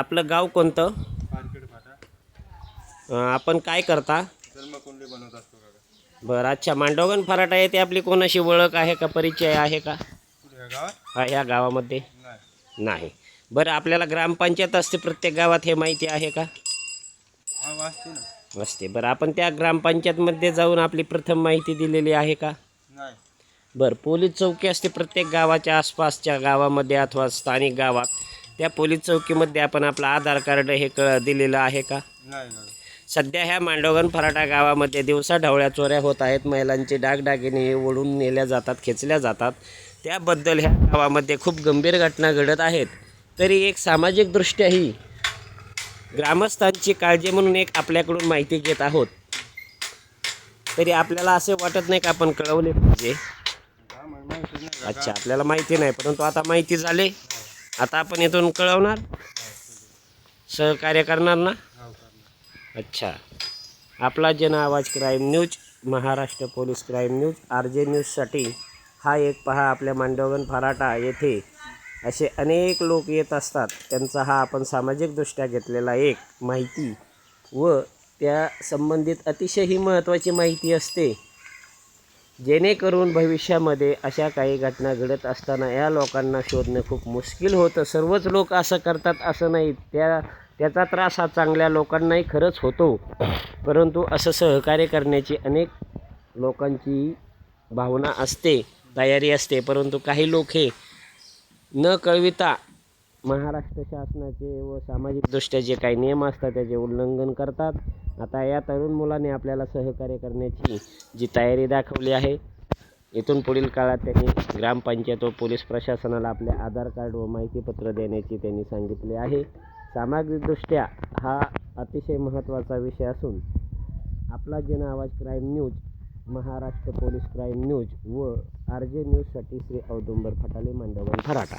आपलं गाव कोणतं? आपण काय करता? बरं अच्छा. मांडवगण फराटा येते आपली कोणाशी ओळख आहे का परिचय आहे का? या हा ह्या गावामध्ये? नाही. बरं आपल्याला ग्रामपंचायत असते प्रत्येक गावात हे माहिती आहे का? हा असते. बरं आपण त्या ग्रामपंचायतमध्ये जाऊन आपली प्रथम माहिती दिलेली आहे का? बरं पोलीस चौकी असते प्रत्येक गावाच्या आसपासच्या गावामध्ये अथवा स्थानिक गावात. त्या पोलीस चौकीमध्ये आपण आपलं आधार कार्ड हे क दिलेलं आहे का? सध्या ह्या मांडवगण फराटा गावामध्ये दिवसा ढवळ्या चोऱ्या होत आहेत. महिलांचे डागडागिने हे ओढून नेल्या जातात खेचल्या जातात. त्याबद्दल ह्या गावामध्ये खूप गंभीर घटना घडत आहेत. तरी एक सामाजिकदृष्ट्याही ग्रामस्थांची काळजी म्हणून एक आपल्याकडून माहिती घेत आहोत. तरी आपल्याला असे वाटत नाही का आपण कळवले पाहिजे? अच्छा आपल्याला माहिती नाही परंतु आता माहिती झाले. आता आपण इथून कळवणार? सहकार्य करणार ना? अच्छा. आपला Jan Awaz crime news Maharashtra police crime news R J न्यूजसाठी हा एक पहा आपल्या मांडवगण फराटा येथे. असे अनेक लोक येत असतात. त्यांचा हा आपण सामाजिकदृष्ट्या घेतलेला एक माहिती व त्या संबंधित अतिशय ही महत्त्वाची माहिती असते. जेणेकरून भविष्यामध्ये अशा काही घटना घडत असताना या लोकांना शोधणं खूप मुश्किल होतं. सर्वच लोक असं करतात असं नाही. त्या त्याचा त्रास हा चांगल्या लोकांनाही खरंच होतो. परंतु असं सहकार्य करण्याची अनेक लोकांची भावना असते तयारी असते. परंतु काही लोक हे न कळविता महाराष्ट्र शासनाचे व सामाजिकदृष्ट्या जे काही नियम असतात त्याचे उल्लंघन करतात. आता या तरुण मुलाने आपल्याला सहकार्य करण्याची जी तयारी दाखवली आहे इथून पुढील काळात त्यांनी ग्रामपंचायत व पोलीस प्रशासनाला आपले आधार कार्ड व माहितीपत्र देण्याची त्यांनी सांगितले आहे. सामाजिकदृष्ट्या हा अतिशय महत्त्वाचा विषय असून आपला Jan Awaz crime news Maharashtra police crime news व आर जे न्यूजसाठी श्री औदुंबर फटाले मांडवगण फराटा